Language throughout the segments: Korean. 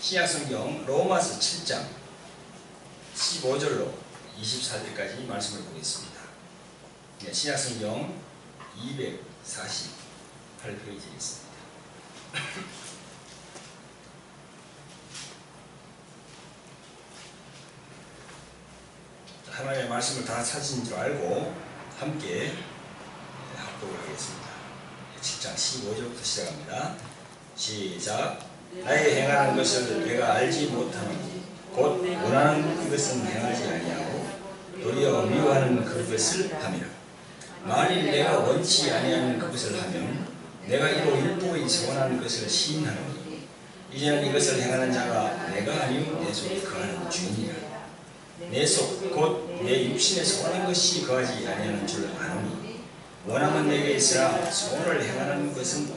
신약성경 로마서 7장 15절로 24절까지 말씀을 보겠습니다. 네, 신약성경 248페이지에 있습니다. 하나님의 말씀을 다 찾은 줄 알고 함께 합독을 하겠습니다. 7장 15절부터 시작합니다. 시작. 나의 행하는 것을 내가 알지 못하는 곧 원하는 그것은 행하지 아니하고 도리어 미워하는 그것을 함이라. 만일 내가 원치 아니하는 그것을 하면 내가 이로 일부의 선한 것을 시인하노니 이제는 이것을 행하는 자가 내가 아니요 내 속에 거하는 주니라. 내 속 곧 내 육신에 선한 것이 거하지 아니하는 줄 아노니 원함은 내게 있으나 소원을 행하는 것은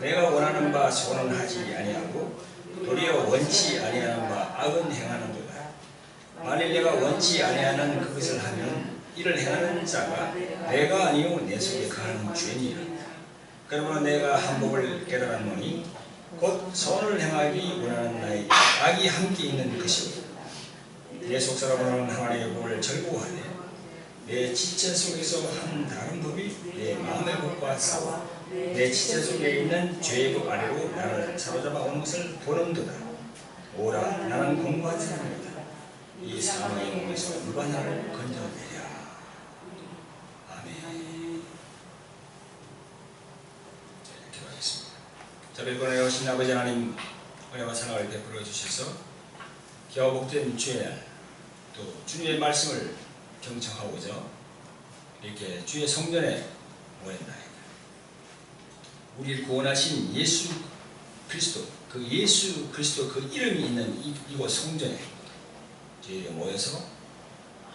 내가 원하는 바 소원은 하지 아니하고 도리어 원치 아니하는 바 악은 행하는도다. 만일 내가 원치 아니하는 그것을 하면 이를 행하는 자가 내가 아니요 내 속에 거하는 죄니라. 그러므로 내가 한 법을 깨달았노니 곧 선을 행하기 원하는 나에게 악이 함께 있는 것이고 내 속사람으로는 하나님의 법을 절구하되 내 지체 속에서 한 다른 법이 내 마음의 법과 싸워 내 지체 속에 있는 죄의 법 아래로 나를 사로잡아 온 것을 보는도다. 오라 나는 공부한 사람이다. 이 사망의 몸에서 누가 나를 건져내랴. 아멘. 자, 기도하겠습니다. 자, 백번에 오신 아버지 하나님 은혜와 사랑을 베풀어 주셔서 겨우 복된 주의 날또 주님의 말씀을 경청하고자 이렇게 주의 성전에 모였나이다. 우리를 구원하신 예수 그리스도 그 예수 그리스도 그 이름이 있는 이, 이곳 성전에 저희가 모여서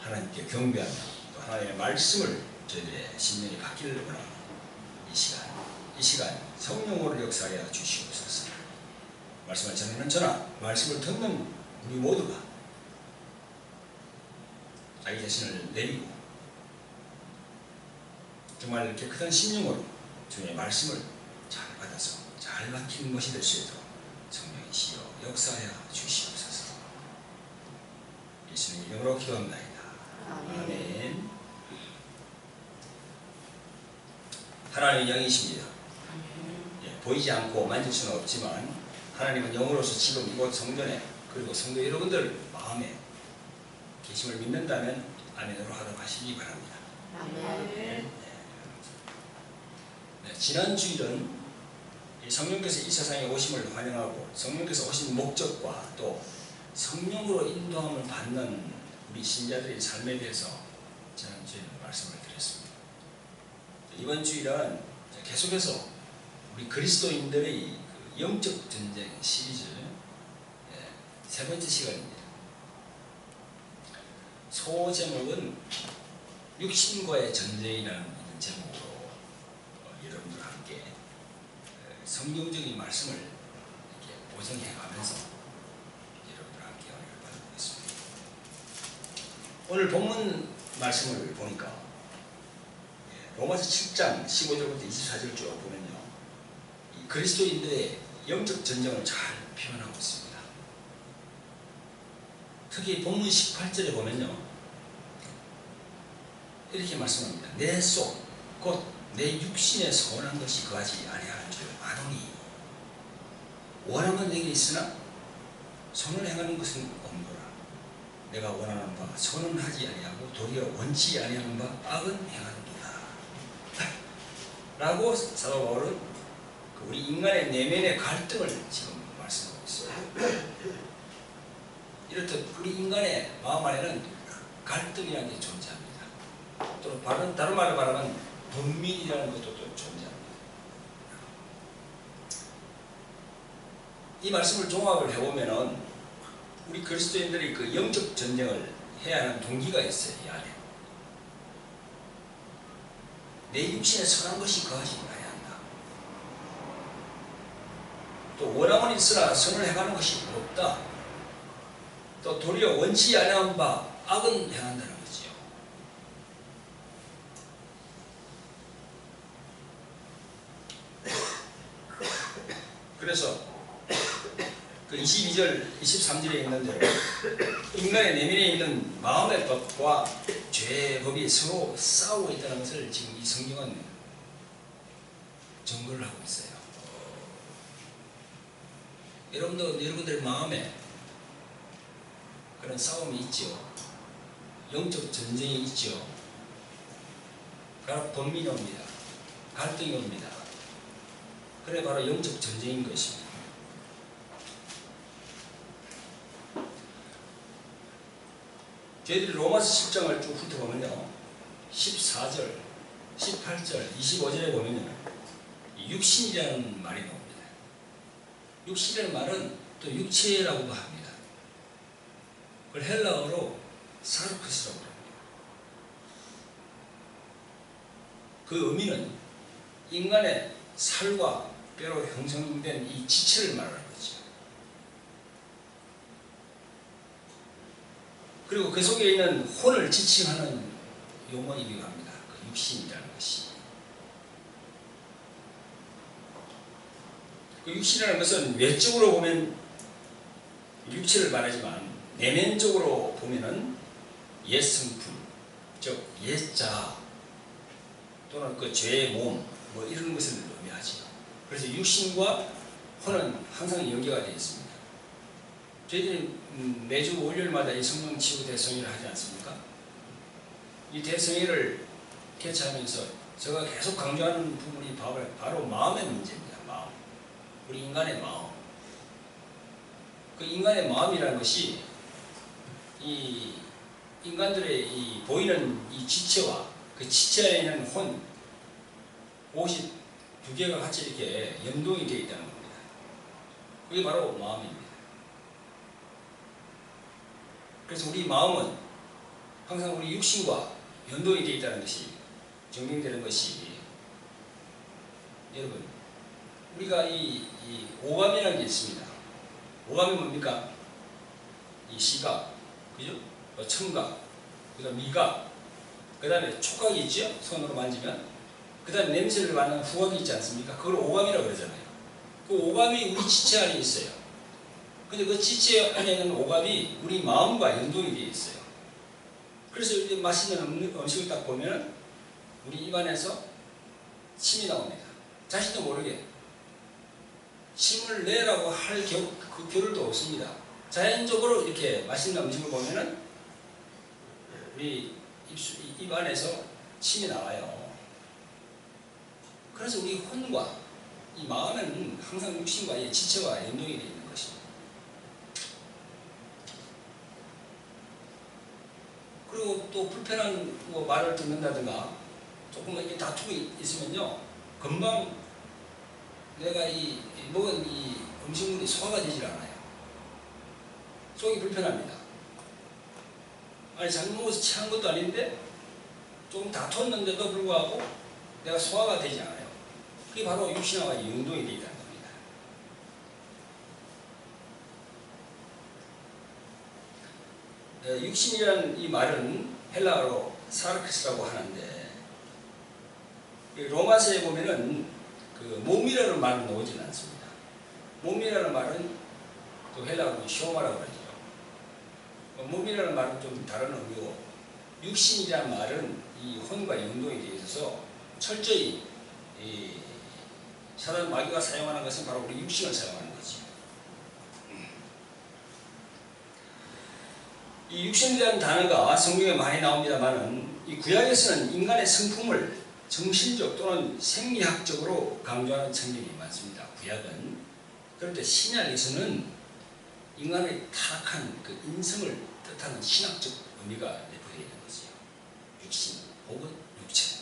하나님께 경배하며 또 하나님의 말씀을 저희들의 심령이 받기를 원합니다. 이 시간 이 시간 성령으로 역사하여 주시옵소서. 말씀을 전하는 저나 말씀을 듣는 우리 모두가 자기 자신을 내리고 정말 이렇게 크던 심령으로 주님의 말씀을 잘 받아서 잘 막히는 것이 될 수 있도록 성령이시여 역사하여 주시옵소서. 예수님 이름으로 기도합니다. 아멘. 하나님은 영이십니다. 예, 보이지 않고 만질 수는 없지만 하나님은 영으로서 지금 이곳 성전에 그리고 성도 여러분들 마음에 계심을 믿는다면 아멘으로 하도록하시기 바랍니다. 네, 지난 주일은 성령께서 이 세상에 오심을 환영하고 성령께서 오신 목적과 또 성령으로 인도함을 받는 우리 신자들의 삶에 대해서 지난 주일 말씀을 드렸습니다. 이번 주일은 계속해서 우리 그리스도인들의 그 영적 전쟁 시리즈 세 번째 시간입니다. 소제목은 육신과의 전쟁이라는 제목으로 어, 여러분들과 함께 성경적인 말씀을 이렇게 보정해 가면서 여러분들과 함께 은혜를 받아보겠습니다. 오늘 본문 말씀을 보니까 예, 로마서 7장 15절부터 24절 쭉 보면요. 이 그리스도인들의 영적 전쟁을 잘 표현하고 있습니다. 특히 본문 18절에 보면요. 이렇게 말씀합니다. 내 속, 곧 내 육신에 선한 것이 거하지 아니하는 줄 아노니 원하면 내게 있으나 손을 행하는 것은 없노라. 내가 원하는 바 손은 하지 아니하고 도리어 원치 아니하는 바 악은 행하는도다. 라고 사도 바울은 그 우리 인간의 내면의 갈등을 지금 말씀하고 있어요. 이렇듯 우리 인간의 마음 안에는 갈등이라는 게 존재합니다. 또 다른 말로 말하면 분민이라는 것도 또 존재합니다. 이 말씀을 종합을 해보면은 우리 그리스도인들이 그 영적 전쟁을 해야 하는 동기가 있어요. 이 안에. 내 육신에 선한 것이 거하지 말아야 한다. 또 원함은 있으나 선을 행하는 것이 없다. 또 도리어 원치 아니한 바 악은 행한다는 거지요. 그래서 그 22절, 23절에 있는데 인간의 내면에 있는 마음의 법과 죄의 법이 서로 싸우고 있다는 것을 지금 이 성경은 증거를 하고 있어요. 여러분도 여러분들의 마음에 그런 싸움이 있죠. 영적 전쟁이 있죠. 바로 범민이 옵니다. 갈등이 옵니다. 그래 바로 영적 전쟁인 것입니다. 저희들이 로마서 10장을 쭉 훑어보면요. 14절, 18절, 25절에 보면요. 육신이라는 말이 나옵니다. 육신이라는 말은 또 육체라고도 합니다. 그걸 헬라어로 사르크스라고 합니다. 그 의미는 인간의 살과 뼈로 형성된 이 지체를 거죠. 그리고 그 속에 있는 혼을 지칭하는 용어이기도 합니다. 그 육신이라는 것이. 그 육신이라는 것은 외적으로 보면 육체를 말하지만 내면적으로 보면은 옛 성품, 즉 옛자 또는 그 죄의 몸, 뭐 이런 것을 의미하지요. 그래서 육신과 혼은 항상 연계가 되어 있습니다. 저희들이 음, 매주 월요일마다 이 성령 치유 대성회를 하지 않습니까? 이 대성회를 개최하면서 제가 계속 강조하는 부분이 바로, 바로 마음의 문제입니다. 마음. 우리 인간의 마음. 그 인간의 마음이라는 것이 이 인간들의 이 보이는 이 지체와 그 지체에 있는 혼, 옷이 두 개가 같이 이렇게 연동이 되어 있다는 겁니다. 그게 바로 마음입니다. 그래서 우리 마음은 항상 우리 육신과 연동이 되어 있다는 것이 증명되는 것이 여러분 우리가 이, 이 오감이라는 게 있습니다. 오감이 뭡니까? 이 시각, 그죠? 어, 청각, 그 다음 미각, 그 다음에 촉각이 있죠? 손으로 만지면. 그 다음에 냄새를 맡는 후각이 있지 않습니까? 그걸 오감이라고 그러잖아요. 그 오감이 우리 지체 안에 있어요. 근데 그 지체 안에 있는 오감이 우리 마음과 연동이 되어 있어요. 그래서 이제 맛있는 음식을 딱 보면 우리 입안에서 침이 나옵니다. 자신도 모르게 침을 내라고 할 겨, 그 겨를도 없습니다. 자연적으로 이렇게 맛있는 음식을 보면은 우리 입수, 입 안에서 침이 나와요. 그래서 우리 혼과 이 마음은 항상 육신과 의 지체와 연동이 되어 있는 것입니다. 그리고 또 불편한 뭐 말을 듣는다든가 조금만 이게 다투고 있으면요 금방 내가 이 먹은 이 음식물이 소화가 되질 않아요. 속이 불편합니다. 아니 잘못해서 취한 것도 아닌데 조금 다퉜는데도 불구하고 내가 소화가 되지 않아요. 그게 바로 육신화가 연동이 겁니다. 에, 육신이라는 이 말은 헬라어로 사르크스라고 하는데 이 로마서에 보면은 그 몸이라는 말은 나오지는 않습니다. 몸이라는 말은 또 헬라어로 쇼마라고 그러죠. 어, 몸이라는 말은 좀 다른 의미고 육신이라는 말은 이 혼과 연동이 되어 있어서 철저히 이 사단 마귀가 사용하는 것은 바로 우리 육신을 사용하는 거지. 이 육신이라는 단어가 성경에 많이 나옵니다만은 이 구약에서는 인간의 성품을 정신적 또는 생리학적으로 강조하는 성경이 많습니다. 구약은 그런데 신약에서는 인간의 타락한 그 인성을 뜻하는 신학적 의미가 내포되어 있는 거지요. 육신 혹은 육체.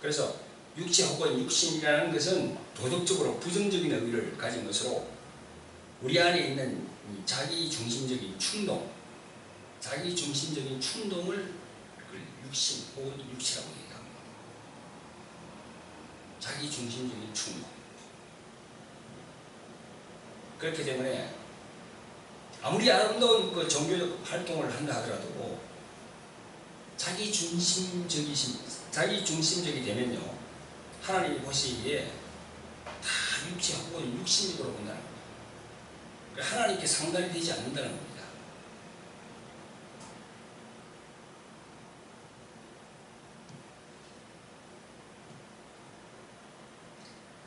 그래서 육체 혹은 육신이라는 것은 도덕적으로 부정적인 의미를 가진 것으로 우리 안에 있는 자기 중심적인 충동, 자기 중심적인 충동을 육신 혹은 육체라고 얘기합니다. 자기 중심적인 충동. 그렇기 때문에 아무리 아름다운 그 종교적 활동을 한다 하더라도 자기 중심적이신 자기 중심적이 되면요 하나님이 보시기에 다 육체 혹은 육신적으로 본다는 겁니다. 그러니까 하나님께 상달이 되지 않는다는 겁니다.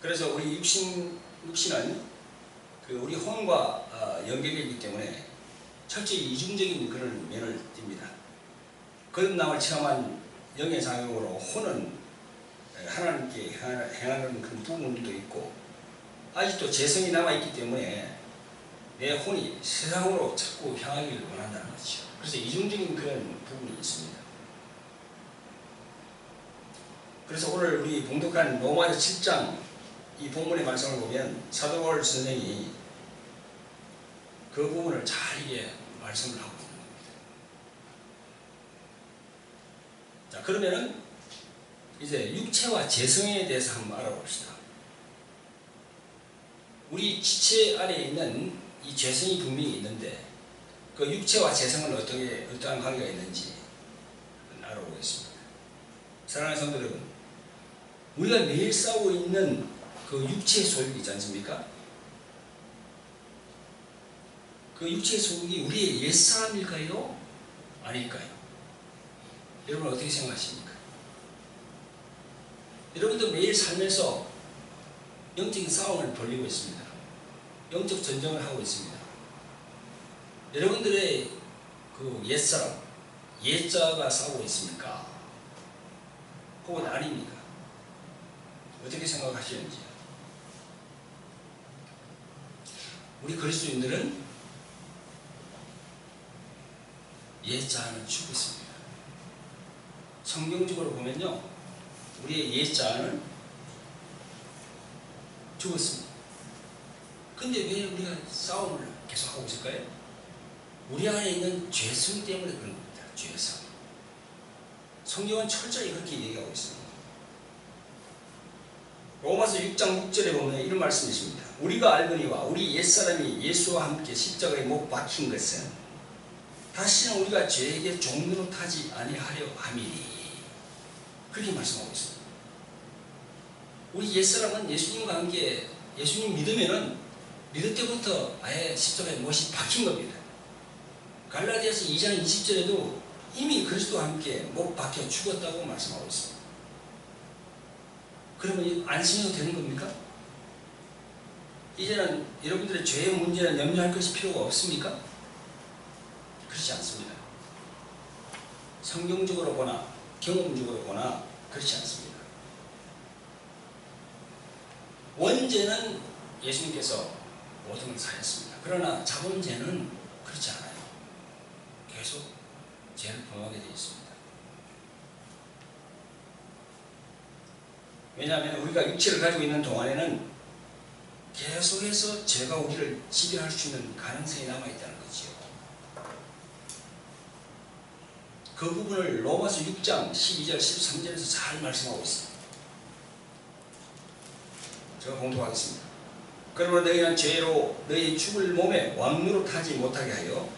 그래서 우리 육신 육신은 그 우리 혼과 어, 연결되어 있기 때문에 철저히 이중적인 그런 면을 띱니다. 거듭남을 체험한 영의 작용으로 혼은 하나님께 행하- 행하는 그런 부분도 있고 아직도 재성이 남아있기 때문에 내 혼이 세상으로 자꾸 향하기를 원한다는 거죠. 그래서 이중적인 그런 부분이 있습니다. 그래서 오늘 우리 봉독한 로마서 7장 이 본문의 말씀을 보면 사도 바울 선생이 그 부분을 잘 이게 말씀을 하고 있는 겁니다. 자 그러면은 이제 육체와 재성에 대해서 한번 알아봅시다. 우리 지체 안에 있는 이 재성이 분명히 있는데 그 육체와 재성은 어떻게 어떠한 관계가 있는지 알아보겠습니다. 사랑하는 성도 여러분, 우리가 매일 싸우고 있는 그 육체의 소욕이 있지 않습니까? 그 육체의 소욕이 우리의 옛사람일까요? 아닐까요? 여러분 어떻게 생각하십니까? 여러분도 매일 살면서 영적인 싸움을 벌이고 있습니다. 영적 전쟁을 하고 있습니다. 여러분들의 그 옛사람, 옛자가 싸우고 있습니까? 혹은 아닙니까? 어떻게 생각하시는지요? 우리 그리스도인들은 옛자는 죽고 있습니다. 성경적으로 보면요, 우리의 옛자는 죽었습니다. 근데 왜 우리가 싸움을 계속 하고 있을까요? 우리 안에 있는 죄성 때문에 그런 겁니다. 죄성. 성경은 철저히 그렇게 얘기하고 있습니다. 로마서 6장 6절에 보면 이런 말씀이 있습니다. 우리가 알거니와 우리 옛사람이 예수와 함께 십자가에 못 박힌 것은 다시는 우리가 죄에게 종로로 타지 아니하려 함이니 그렇게 말씀하고 있습니다. 우리 옛사람은 예수님과 함께 예수님 믿으면은 믿을 때부터 아예 십자가에 못이 박힌 겁니다. 갈라디아서 2장 20절에도 이미 그리스도와 함께 못 박혀 죽었다고 말씀하고 있습니다. 그러면 안심해도 되는 겁니까? 이제는 여러분들의 죄의 문제는 염려할 것이 필요가 없습니까? 그렇지 않습니다. 성경적으로 보나 경험적으로 보나 그렇지 않습니다. 원죄는 예수님께서 모든 걸 사했습니다. 그러나 자본죄는 그렇지 않아요. 계속 죄를 범하게 되어 있습니다. 왜냐하면 우리가 육체를 가지고 있는 동안에는 계속해서 죄가 우리를 지배할 수 있는 가능성이 남아있다는 거지요. 그 부분을 로마서 6장 12절 13절에서 잘 말씀하고 있습니다. 제가 공독하겠습니다. 그러므로 너희는 죄로 너희 죽을 몸에 왕노로 타지 못하게 하여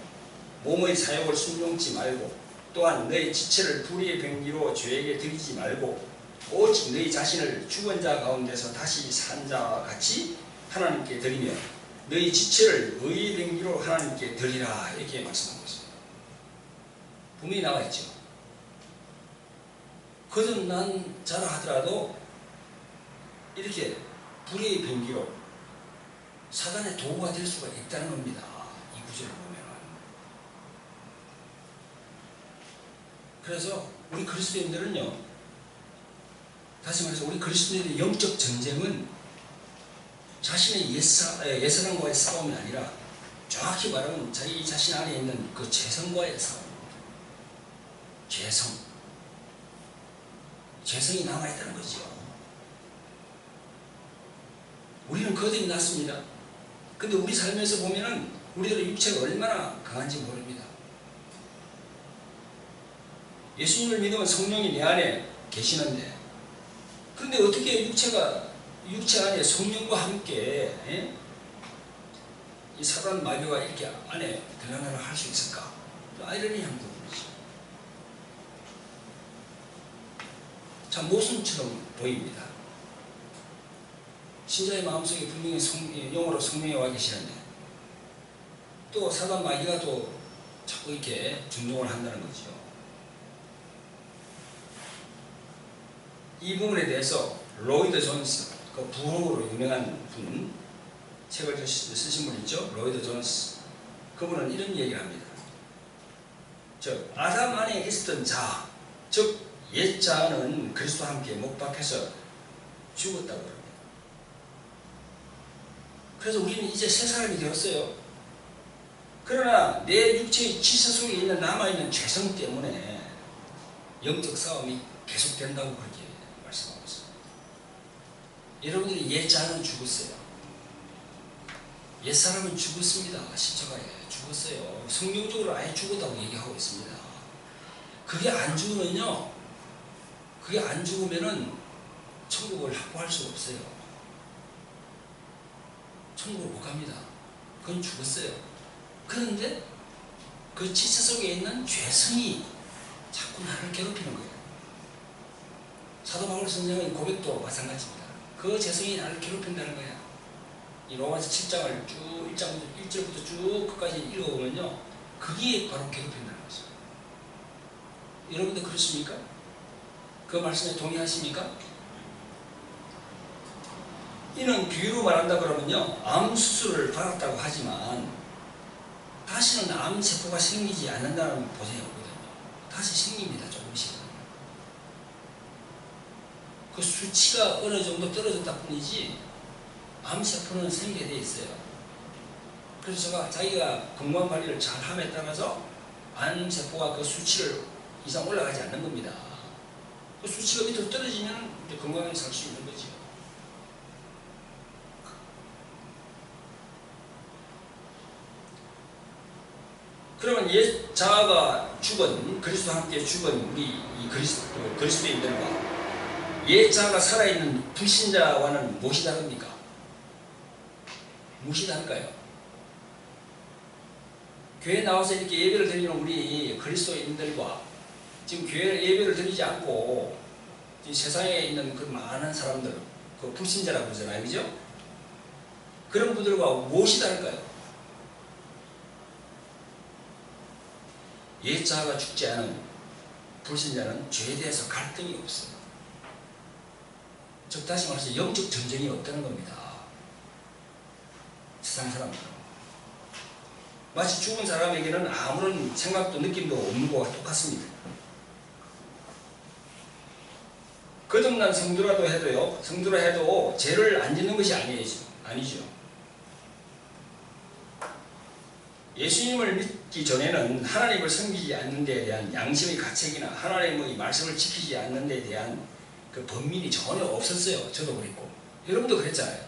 몸의 사욕을 순종치 말고 또한 너희 지체를 불의의 병기로 죄에게 드리지 말고 오직 너희 자신을 죽은 자 가운데서 다시 산 자와 같이 하나님께 드리며 너희 지체를 의의 병기로 하나님께 드리라 이렇게 말씀하고 있습니다. 분명히 나와 있죠. 거듭난 자라 하더라도 이렇게 불의의 병기로 사단의 도구가 될 수가 있다는 겁니다. 이 구절을 보면. 그래서 우리 그리스도인들은요, 다시 말해서 우리 그리스도인의 영적 전쟁은 자신의 옛사람과의 싸움이 아니라 정확히 말하면 자기 자신 안에 있는 그 죄성과의 싸움입니다. 죄성. 죄성이 남아있다는 거죠. 우리는 거듭이 났습니다. 근데 우리 삶에서 보면은 우리들의 육체가 얼마나 강한지 모릅니다. 예수님을 믿으면 성령이 내 안에 계시는데 그런데 어떻게 육체가 육체 안에 성령과 함께 예? 이 사단 마귀가 이렇게 안에 들어가면 할수 있을까? 아이러니한 부분이죠. 참 모순처럼 보입니다. 신자의 마음속에 분명히 성, 예, 영으로 성령이 와 계시는데 또 사단 마귀가 또 자꾸 이렇게 중동을 한다는 거죠. 이 부분에 대해서 로이드 존스, 그 부흥으로 유명한 분, 책을 쓰- 쓰신 분 있죠? 로이드 존스. 그분은 이런 얘기를 합니다. 즉, 아담 안에 있었던 자, 즉, 옛자는 그리스도와 함께 못 박혀서 죽었다고 합니다. 그래서 우리는 이제 새 사람이 되었어요. 그러나 내 육체의 지체 속에 있는 남아있는 죄성 때문에 영적 싸움이 계속된다고 그렇게 말씀하고 있습니다. 여러분들이 옛자는 죽었어요. 옛사람은 죽었습니다. 시체가 죽었어요. 성경적으로 아예 죽었다고 얘기하고 있습니다. 그게 안 죽으면요. 그게 안 죽으면은 천국을 확보할 수가 없어요. 천국을 못 갑니다. 그건 죽었어요. 그런데 그 지체 속에 있는 죄성이 자꾸 나를 괴롭히는 거예요. 사도 바울 선생의 고백도 마찬가지입니다. 그 죄성이 나를 괴롭힌다는 거야. 이 로마서 7장을 쭉 1장 1절부터 쭉 끝까지 읽어보면요. 그게 바로 괴롭힌다는 거죠. 여러분들 그렇습니까? 그 말씀에 동의하십니까? 이는 비유로 말한다 그러면요. 암 수술을 받았다고 하지만 다시는 암 세포가 생기지 않는다는 보장이 없거든요. 다시 생깁니다. 조금씩. 그 수치가 어느 정도 떨어졌다 뿐이지 암 세포는 생기게 돼 있어요. 그래서 제가 자기가 건강 관리를 잘 함에 따라서 암 세포가 그 수치를 이상 올라가지 않는 겁니다. 그 수치가 밑으로 떨어지면 건강하게 살 수 있는 거죠. 그러면 옛 자아가 죽은 그리스도와 함께 죽은 우리 이 그리스도 그리스도인들과 옛 자아가 살아있는 불신자와는 무엇이 다릅니까? 무엇이 다를까요? 교회 나와서 이렇게 예배를 드리는 우리 그리스도인들과 지금 교회 예배를 드리지 않고 세상에 있는 그 많은 사람들, 그 불신자라고 그러잖아요, 그죠? 그런 분들과 무엇이 다를까요? 옛 자아가 죽지 않은 불신자는 죄에 대해서 갈등이 없어요. 즉 다시 말해서 영적 전쟁이 없다는 겁니다. 세상 사람들은 마치 죽은 사람에게는 아무런 생각도 느낌도 없는 것과 똑같습니다. 거듭난 성도라도 해도요, 성도라 해도 죄를 안 짓는 것이 아니죠. 아니죠. 예수님을 믿기 전에는 하나님을 섬기지 않는 데 대한 양심의 가책이나 하나님의 말씀을 지키지 않는 데 대한 그 번민이 전혀 없었어요. 저도 그랬고. 여러분도 그랬잖아요.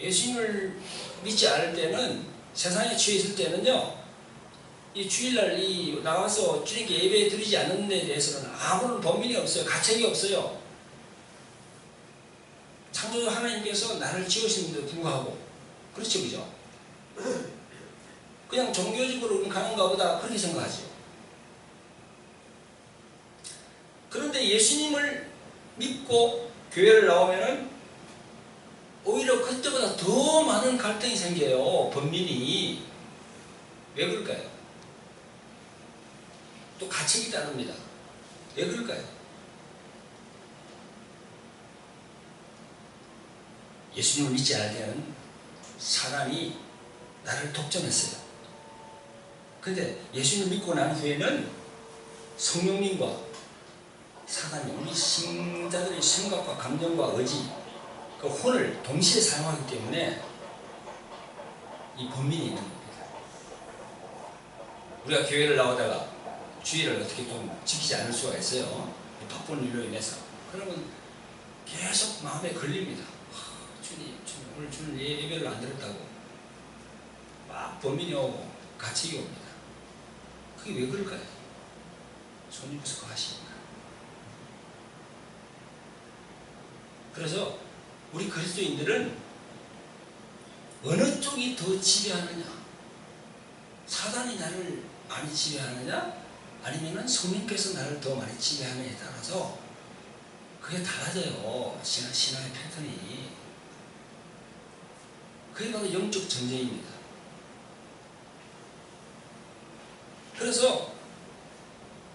예수님을 믿지 않을 때는 세상에 취해 있을 때는요. 이 주일날 이 나와서 주님께 예배 드리지 않는 데 대해서는 아무런 번민이 없어요. 가책이 없어요. 창조주 하나님께서 나를 지으심에도 불구하고 그렇죠. 그죠? 그냥 종교적으로 가는가 보다 그렇게 생각하죠. 그런데 예수님을 믿고 교회를 나오면은 오히려 그때보다 더 많은 갈등이 생겨요. 번민이. 왜 그럴까요? 또 가책이 따릅니다. 왜 그럴까요? 예수님을 믿지 때는 사람이 나를 독점했어요. 근데 예수님을 믿고 난 후에는 성령님과 사단이 우리 신자들의 생각과 감정과 의지, 그 혼을 동시에 사용하기 때문에 이 범민이 있는 겁니다. 우리가 교회를 나오다가 주의를 어떻게 좀 지키지 않을 수가 있어요. 이 바쁜 일로 인해서. 그러면 계속 마음에 걸립니다. 하, 주님, 주님, 오늘 주님 예- 예배를 안 드렸다고. 막 범민이 오고 가책이 옵니다. 그게 왜 그럴까요? 손님께서 그거 하시니까. 그래서 우리 그리스도인들은 어느 쪽이 더 지배하느냐? 사단이 나를 많이 지배하느냐? 아니면은 성령께서 나를 더 많이 지배하느냐에 따라서 그게 달라져요. 신앙, 신앙의 패턴이. 그게 바로 영적 전쟁입니다. 그래서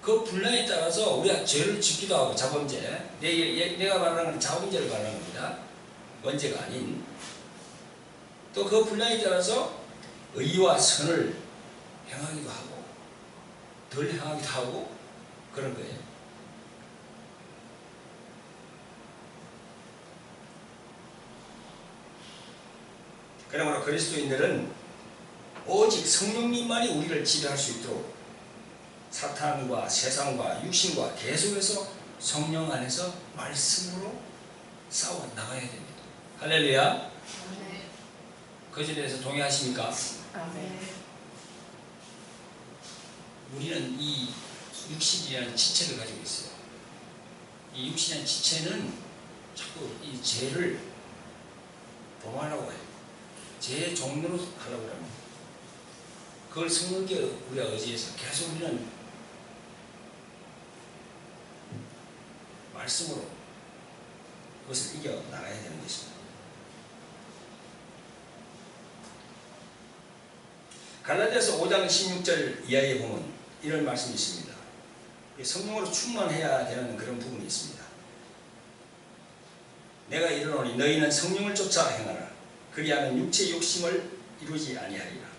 그 분량에 따라서 우리가 죄를 짓기도 하고 자범죄, 내, 내가 말하는 건 자범죄를 말하는 겁니다. 원죄가 아닌. 또 그 분량에 따라서 의와 선을 행하기도 하고, 덜 행하기도 하고, 그런 거예요. 그러므로 그리스도인들은 오직 성령님만이 우리를 지배할 수 있도록 사탄과 세상과 육신과 계속해서 성령 안에서 말씀으로 싸워 나가야 됩니다. 할렐루야. 그것에 대해서 동의하십니까? 우리는 이 육신이라는 지체를 가지고 있어요. 이 육신이라는 지체는 자꾸 이 죄를 범하려고 해요. 죄의 종로로 하려고 합니다. 그걸 성령께 우리가 의지해서 계속 우리는 말씀으로 그것을 이겨 나가야 되는 것입니다. 갈라디아서 5장 16절 이하에 보면 이런 말씀이 있습니다. 성령으로 충만해야 되는 그런 부분이 있습니다. 내가 이르노니 너희는 성령을 쫓아 행하라. 그리하면 육체의 욕심을 이루지 아니하리라.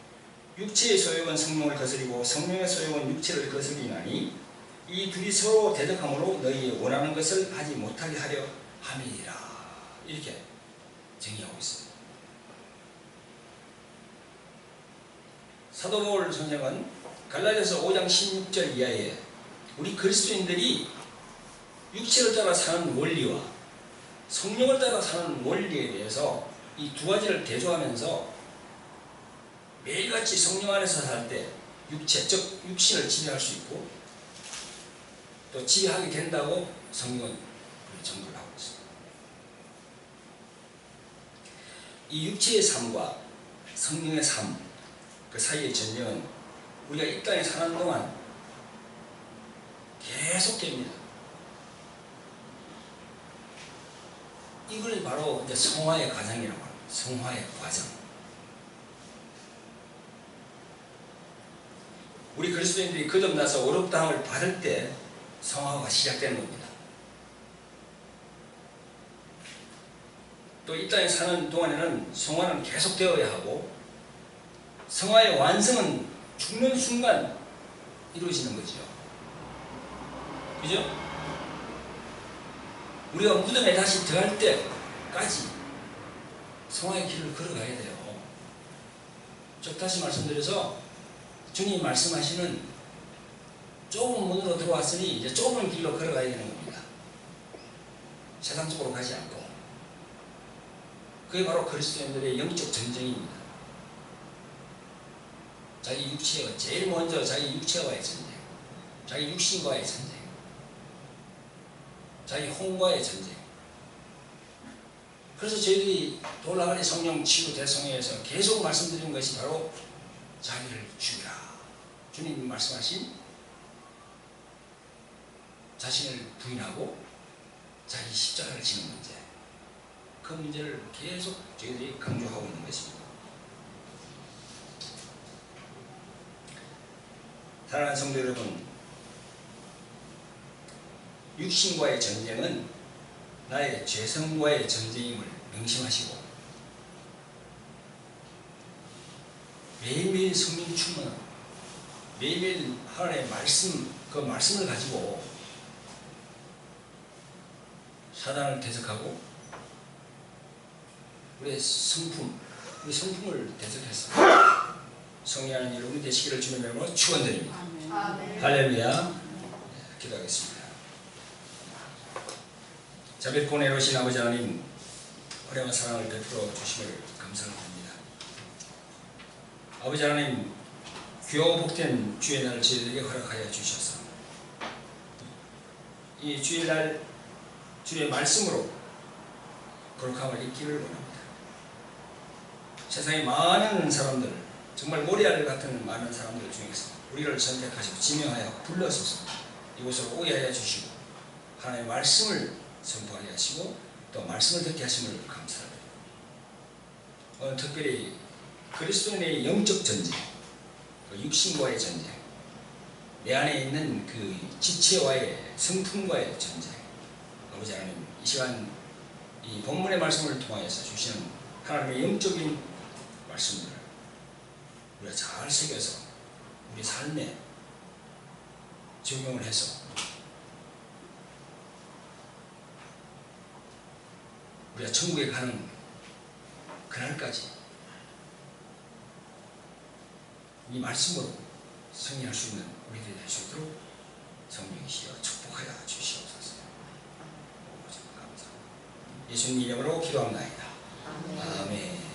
육체의 소욕은 성령을 거스리고 성령의 소욕은 육체를 거스리나니 이 둘이 서로 대적함으로 너희 원하는 것을 하지 못하게 하려 함이니라. 이렇게 정의하고 있습니다. 사도 바울 선생은 갈라디아서 5장 16절 이하에 우리 그리스도인들이 육체를 따라 사는 원리와 성령을 따라 사는 원리에 대해서 이 두 가지를 대조하면서 매일같이 성령 안에서 살 때 육체, 즉 육신을 지배할 수 있고 또 지배하게 된다고 성경은 정부를 하고 있습니다. 이 육체의 삶과 성령의 삶, 그 사이의 전쟁은 우리가 이 땅에 사는 동안 계속됩니다. 이걸 바로 성화의 과정이라고 합니다. 성화의 과정. 우리 그리스도인들이 거듭나서 어렵다함을 받을 때 성화가 시작되는 겁니다. 또 이 땅에 사는 동안에는 성화는 계속되어야 하고 성화의 완성은 죽는 순간 이루어지는 거죠. 그죠? 우리가 무덤에 다시 들어갈 때까지 성화의 길을 걸어가야 돼요. 즉 다시 말씀드려서 주님 말씀하시는 좁은 문으로 들어왔으니 이제 좁은 길로 걸어가야 되는 겁니다. 세상 쪽으로 가지 않고 그게 바로 그리스도인들의 영적 전쟁입니다. 자기 육체와 제일 먼저 자기 육체와의 전쟁, 자기 육신과의 전쟁, 자기 혼과의 전쟁. 그래서 저희들이 돌아가니 성령 치유 대성회에서 계속 말씀드리는 것이 바로 자기를 죽여라. 주님 말씀하신 자신을 부인하고 자기 십자가를 지는 문제. 그 문제를 계속 저희들이 강조하고 있는 것입니다. 사랑하는 성도 여러분, 육신과의 전쟁은 나의 죄성과의 전쟁임을 명심하시고 매일매일 성령 충만, 매일매일 하나님의 말씀, 그 말씀을 가지고 사단을 대적하고 우리의 성품, 우리 성품을 대적해서 성리하는 여러분이 되시기를 주님의 이름으로 축원드립니다. 할렐루야. 기도하겠습니다. 자비롭고 내로신 아버지 하나님 어려운 사랑을 베풀어 주심을 감사합니다. 아버지 하나님 귀하고 복된 주의 날을 저희들에게 허락하여 주셔서 이 주의 날 주의 말씀으로 거룩함을 잊기를 원합니다. 세상에 많은 사람들 정말 모리알 같은 많은 사람들 중에서 우리를 선택하시고 지명하여 불러서서 이곳으로 오게 하여 주시고 하나님의 말씀을 선포하게 하시고 또 말씀을 듣게 하심을 감사합니다. 오늘 특별히 그리스도인의 영적 전쟁, 그 육신과의 전쟁, 내 안에 있는 그 지체와의 성품과의 전쟁. 아버지 하나님 이 시간 이 본문의 말씀을 통하여서 주시는 하나님의 영적인 말씀을 우리가 잘 새겨서 우리 삶에 적용을 해서 우리가 천국에 가는 그날까지 이 말씀으로 승리할 수 있는 우리들이 될 수 있도록 성령이시여 축복하여 주시옵소서. 예수님 이름으로 기도합니다. 아멘.